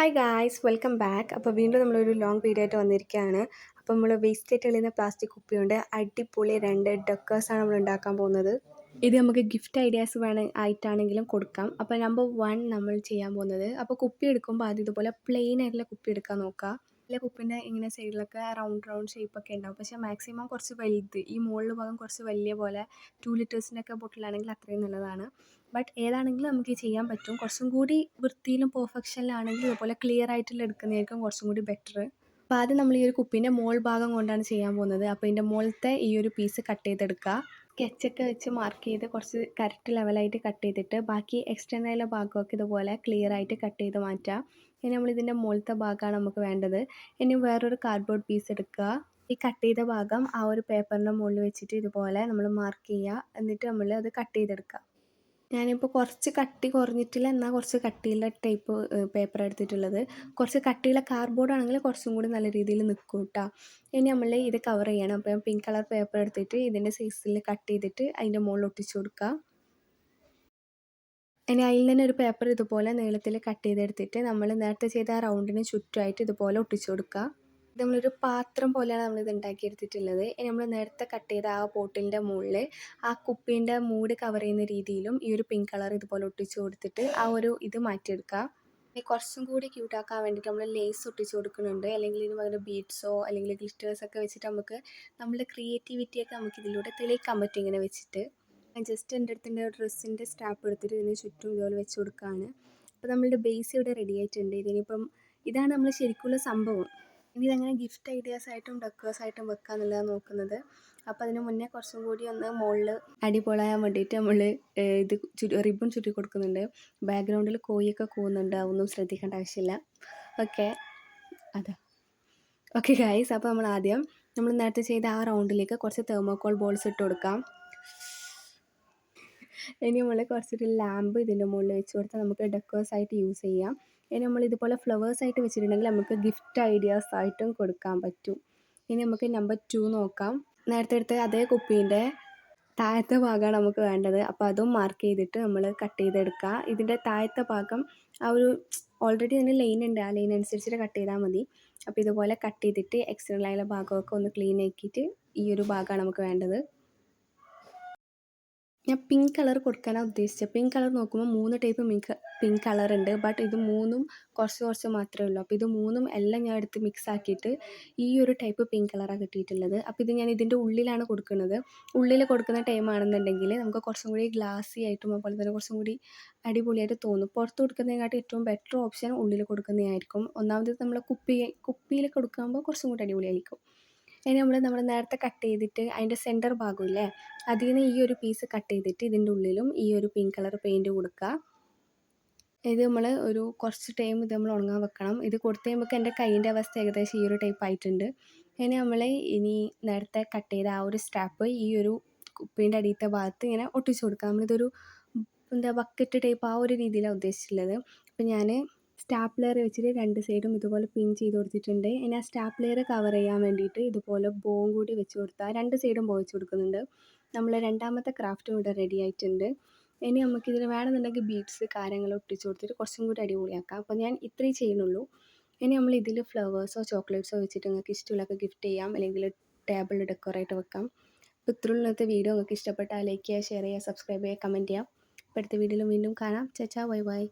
Hi guys welcome back അപ്പോൾ വീണ്ടും നമ്മളൊരു ലോങ് വീഡിയോ ആയിട്ട് വന്നിരിക്കുകയാണ്. അപ്പോൾ നമ്മൾ വേസ്റ്റ് ആയിട്ട് കളയുന്ന പ്ലാസ്റ്റിക് കുപ്പിയുണ്ട്. അടിപൊളി രണ്ട് ഡെക്കേഴ്സാണ് നമ്മൾ ഉണ്ടാക്കാൻ പോകുന്നത്. ഇത് നമുക്ക് ഗിഫ്റ്റ് ഐഡിയാസ് വേണം ആയിട്ടാണെങ്കിലും കൊടുക്കാം. അപ്പോൾ നമ്പർ വൺ നമ്മൾ ചെയ്യാൻ പോകുന്നത്. അപ്പോൾ കുപ്പി എടുക്കുമ്പോൾ ആദ്യം ഇതുപോലെ പ്ലെയിൻ ആയിട്ടുള്ള കുപ്പി എടുക്കാൻ നോക്കുക. ഇല്ല കുപ്പിന്റെ ഇങ്ങനെ സൈഡിലൊക്കെ റൗണ്ട് റൗണ്ട് ഷേപ്പൊക്കെ ഉണ്ടാവും. പക്ഷേ മാക്സിമം കുറച്ച് വലുത് ഈ മുകളിൽ ഭാഗം കുറച്ച് വലിയ പോലെ ടു ലിറ്റേഴ്സിന്റെ ഒക്കെ ബോട്ടിലാണെങ്കിൽ അത്രയും നല്ലതാണ്. ബട്ട് ഏതാണെങ്കിലും നമുക്ക് ചെയ്യാൻ പറ്റും. കുറച്ചും കൂടി വൃത്തിയിലും പെർഫെക്ഷനിലാണെങ്കിൽ ഇതുപോലെ ക്ലിയർ ആയിട്ടുള്ള എടുക്കുന്നതായിരിക്കും കുറച്ചും കൂടി ബെറ്റർ അപ്പോൾ ആദ്യം നമ്മൾ ഈ ഒരു കുപ്പീന്റെ മോൾ ഭാഗം കൊണ്ടാണ് ചെയ്യാൻ പോകുന്നത്. അപ്പോൾ ഇതിന്റെ മുകളിലത്തെ ഈ ഒരു പീസ് കട്ട് ചെയ്തെടുക്കുക സ്കെച്ചൊക്കെ വെച്ച് മാർക്ക് ചെയ്ത് കുറച്ച് കറക്റ്റ് ലെവലായിട്ട് കട്ട് ചെയ്തിട്ട് ബാക്കി എക്സ്റ്റേണൽ ഭാഗമൊക്കെ ഇതുപോലെ ക്ലിയർ ആയിട്ട് കട്ട് ചെയ്ത് മാറ്റാം. ഇനി നമ്മൾ ഇതിന്റെ മുകളിലത്തെ ഭാഗമാണ് നമുക്ക് വേണ്ടത്. ഇനി വേറൊരു കാർഡ്ബോർഡ് പീസ് എടുക്കുക ഈ കട്ട് ചെയ്ത ഭാഗം ആ ഒരു പേപ്പറിന്റെ മുകളിൽ വെച്ചിട്ട് ഇതുപോലെ നമ്മൾ മാർക്ക് ചെയ്യുക എന്നിട്ട് നമ്മൾ അത് കട്ട് ചെയ്തെടുക്കുക ഞാനിപ്പോൾ കുറച്ച് കട്ടി കുറഞ്ഞിട്ടില്ല. എന്നാൽ കുറച്ച് കട്ടിയുള്ള ടൈപ്പ് പേപ്പർ എടുത്തിട്ടുള്ളത്. കുറച്ച് കട്ടിയുള്ള കാർഡ്ബോർഡ് ആണെങ്കിൽ കുറച്ചും കൂടി നല്ല രീതിയിൽ നിൽക്കും കേട്ടോ ഇനി നമ്മൾ ഇത് കവർ ചെയ്യണം. അപ്പോൾ പിങ്ക് കളർ പേപ്പർ എടുത്തിട്ട് ഇതിന്റെ സൈസിൽ കട്ട് ചെയ്തിട്ട് അതിന്റെ മുകളിൽ ഒട്ടിച്ചു കൊടുക്കുക ഇനി അതിൽ തന്നെ ഒരു പേപ്പർ ഇതുപോലെ നീളത്തിൽ കട്ട് ചെയ്തെടുത്തിട്ട് നമ്മൾ നേരത്തെ ചെയ്ത റൗണ്ടിന് ചുറ്റുമായിട്ട് ഇതുപോലെ ഒട്ടിച്ചു കൊടുക്കുക നമ്മളൊരു പാത്രം പോലെയാണ് നമ്മളിത് ഉണ്ടാക്കിയെടുത്തിട്ടുള്ളത്. നമ്മൾ നേരത്തെ കട്ട് ചെയ്ത ആ ബോട്ടിലിന്റെ മുകളിൽ ആ കുപ്പീന്റെ മൂട് കവർ ചെയ്യുന്ന രീതിയിലും ഈ ഒരു പിങ്ക് കളർ ഇതുപോലെ ഒട്ടിച്ചു കൊടുത്തിട്ട് ആ ഒരു ഇത് മാറ്റിയെടുക്കുക ഇനി കുറച്ചും കൂടി ക്യൂട്ടാക്കാൻ വേണ്ടിയിട്ട് നമ്മൾ ലേസ് ഒട്ടിച്ച് കൊടുക്കുന്നുണ്ട്. അല്ലെങ്കിൽ ഇതിന് പകരം ബീഡ്സോ അല്ലെങ്കിൽ ഗ്ലിറ്റേഴ്സൊക്കെ വെച്ചിട്ട് നമുക്ക് നമ്മുടെ ക്രിയേറ്റിവിറ്റിയൊക്കെ നമുക്ക് ഇതിലൂടെ തെളിയിക്കാൻ പറ്റും ഇങ്ങനെ വെച്ചിട്ട്. ജസ്റ്റ് എന്റെ അടുത്തിന്റെ ഡ്രസ്സിന്റെ സ്റ്റാപ്പ് എടുത്തിട്ട് ഇതിന് ചുറ്റും ഇതുപോലെ വെച്ച് കൊടുക്കുകയാണ് അപ്പോൾ നമ്മളുടെ ബേസ് ഇവിടെ റെഡി ആയിട്ടുണ്ട്. ഇതിനിപ്പം ഇതാണ് നമ്മൾ ശരിക്കുള്ള സംഭവം. ഇനി ഇതെങ്ങനെ ഗിഫ്റ്റ് ഐഡിയാസ് ആയിട്ടും ഡെക്കേഴ്സ് ആയിട്ടും വെക്കുക എന്നുള്ളതാണ് നോക്കുന്നത്. അപ്പോൾ അതിന് മുന്നേ കുറച്ചും കൂടി ഒന്ന് മുകളിൽ അടിപൊളിയാൻ വേണ്ടിയിട്ട് നമ്മൾ ഇത് റിബൺ ചുറ്റി കൊടുക്കുന്നുണ്ട്. ബാക്ക്ഗ്രൗണ്ടിൽ കോഴിയൊക്കെ കൂവുന്നുണ്ട് അതൊന്നും ശ്രദ്ധിക്കേണ്ട ആവശ്യമില്ല. ഓക്കെ അതെ. ഓക്കെ ഗൈസ് അപ്പോൾ നമ്മൾ ആദ്യം നമ്മൾ നേരത്തെ ചെയ്ത ആ റൗണ്ടിലേക്ക് കുറച്ച് തെർമോക്കോൾ ബോൾസ് ഇട്ട് കൊടുക്കാം. ഇനി നമ്മൾ കുറച്ചൊരു ലാമ്പ് ഇതിന്റെ മുകളിൽ വെച്ച് കൊടുത്താൽ നമുക്ക് ഡെക്കേഴ്സ് ആയിട്ട് യൂസ് ചെയ്യാം. ഇനി നമ്മൾ ഇതുപോലെ ഫ്ലവേഴ്സ് ആയിട്ട് വെച്ചിട്ടുണ്ടെങ്കിൽ നമുക്ക് ഗിഫ്റ്റ് ഐഡിയാസ് ആയിട്ടും കൊടുക്കാൻ പറ്റും. ഇനി നമുക്ക് നമ്പർ ടു നോക്കാം. നേരത്തെ എടുത്ത അതേ കുപ്പീന്റെ താഴത്തെ ഭാഗമാണ് നമുക്ക് വേണ്ടത്. അപ്പോൾ അതും മാർക്ക് ചെയ്തിട്ട് നമ്മൾ കട്ട് ചെയ്തെടുക്കുക. ഇതിന്റെ താഴത്തെ ഭാഗം ആ ഒരു ഓൾറെഡി അതിന് ലൈൻ ഉണ്ട്. ആ ലൈൻ അനുസരിച്ചിട്ട് കട്ട് ചെയ്താൽ മതി. അപ്പോൾ ഇതുപോലെ കട്ട് ചെയ്തിട്ട് എക്സ്റ്റേണൽ ആയുള്ള ഭാഗമൊക്കെ ഒന്ന് ക്ലീൻ ആക്കിയിട്ട് ഈ ഒരു ഭാഗമാണ് നമുക്ക് വേണ്ടത്. ഞാൻ പിങ്ക് കളർ കൊടുക്കാനാണ് ഉദ്ദേശിച്ചത് പിങ്ക് കളർ നോക്കുമ്പോൾ മൂന്ന് ടൈപ്പ് മിങ്ക് പിങ്ക് കളർ ഉണ്ട്. ബട്ട് ഇത് മൂന്നും കുറച്ച് കുറച്ച് മാത്രമേ ഉള്ളൂ. അപ്പോൾ ഇത് മൂന്നും എല്ലാം ഞാൻ എടുത്ത് മിക്സ് ആക്കിയിട്ട് ഈ ഒരു ടൈപ്പ് പിങ്ക് കളറാണ് കിട്ടിയിട്ടുള്ളത്. അപ്പോൾ ഇത് ഞാൻ ഇതിന്റെ ഉള്ളിലാണ് കൊടുക്കുന്നത്. ഉള്ളിൽ കൊടുക്കുന്ന ടൈം ആണെന്നുണ്ടെങ്കിൽ നമുക്ക് കുറച്ചും കൂടി ഗ്ലാസി ആയിട്ടും അതുപോലെ തന്നെ കുറച്ചും കൂടി അടിപൊളിയായിട്ട് തോന്നും. പുറത്ത് കൊടുക്കുന്നതിനെക്കാട്ടും ഏറ്റവും ബെറ്റർ ഓപ്ഷൻ ഉള്ളിൽ കൊടുക്കുന്നതായിരിക്കും. ഒന്നാമത് നമ്മൾ കുപ്പി കുപ്പിയിൽ കൊടുക്കുമ്പോൾ കുറച്ചും കൂടി അടിപൊളിയായിരിക്കും. ഇനി നമ്മൾ നമ്മൾ നേരത്തെ കട്ട് ചെയ്തിട്ട് അതിന്റെ സെന്റർ ഭാഗമില്ലേ അതിൽ നിന്ന് ഈ ഒരു പീസ് കട്ട് ചെയ്തിട്ട് ഇതിന്റെ ഉള്ളിലും ഈ ഒരു പിങ്ക് കളർ പെയിന്റ് കൊടുക്കുക. ഇത് നമ്മൾ ഒരു കുറച്ച് ടൈം ഇത് നമ്മൾ ഉണങ്ങാൻ വെക്കണം. ഇത് കൊടുത്ത് കഴിയുമ്പോൾ എന്റെ കൈയിന്റെ അവസ്ഥ ഏകദേശം ഈ ഒരു ടൈപ്പ് ആയിട്ടുണ്ട്. ഇനി നമ്മൾ ഇനി നേരത്തെ കട്ട് ചെയ്ത ആ ഒരു സ്റ്റാപ്പ് ഈ ഒരു കുപ്പീന്റെ അടിയത്തെ ഭാഗത്ത് ഇങ്ങനെ ഒട്ടിച്ചു കൊടുക്കുക. നമ്മളിതൊരു എന്താ ബക്കറ്റ് ടൈപ്പ് ആ ഒരു രീതിയിലാണ് ഉദ്ദേശിച്ചിട്ടുള്ളത്. അപ്പം ഞാൻ സ്റ്റാപ്ലെയർ വെച്ചിട്ട് രണ്ട് സൈഡും ഇതുപോലെ പിൻ ചെയ്ത് കൊടുത്തിട്ടുണ്ട്. ഇനി ആ സ്റ്റാപ്ലെയർ കവർ ചെയ്യാൻ വേണ്ടിയിട്ട് ഇതുപോലെ ബോം കൂടി വെച്ച് കൊടുത്താൽ രണ്ട് സൈഡും ബോ വെച്ച് കൊടുക്കുന്നുണ്ട്. നമ്മൾ രണ്ടാമത്തെ ക്രാഫ്റ്റും ഇവിടെ റെഡി ആയിട്ടുണ്ട്. ഇനി നമുക്കിതിന് വേണമെന്നുണ്ടെങ്കിൽ ബീഡ്സ് കാര്യങ്ങൾ ഒട്ടിച്ച് കൊടുത്തിട്ട് കുറച്ചും കൂടി അടിപൊളിയാക്കാം. അപ്പോൾ ഞാൻ ഇത്രയും ചെയ്യുന്നുള്ളൂ. ഇനി നമ്മൾ ഇതിൽ ഫ്ലവേഴ്സോ ചോക്ലേറ്റ്സോ വെച്ചിട്ട് നിങ്ങൾക്ക് ഇഷ്ടമുള്ളതൊക്കെ ഗിഫ്റ്റ് ചെയ്യാം. അല്ലെങ്കിൽ ടേബിൾ ഡെക്കറേറ്റ് വെക്കാം. അപ്പോൾ ഇന്നത്തെ വീഡിയോ നിങ്ങൾക്ക് ഇഷ്ടപ്പെട്ടാൽ ലൈക്ക് ചെയ്യുക ഷെയർ ചെയ്യുക സബ്സ്ക്രൈബ് ചെയ്യുക കമന്റ് ചെയ്യാം അപ്പോൾ അടുത്ത വീഡിയോയിൽ വീണ്ടും കാണാം. ചച്ചാ ബൈ ബൈ.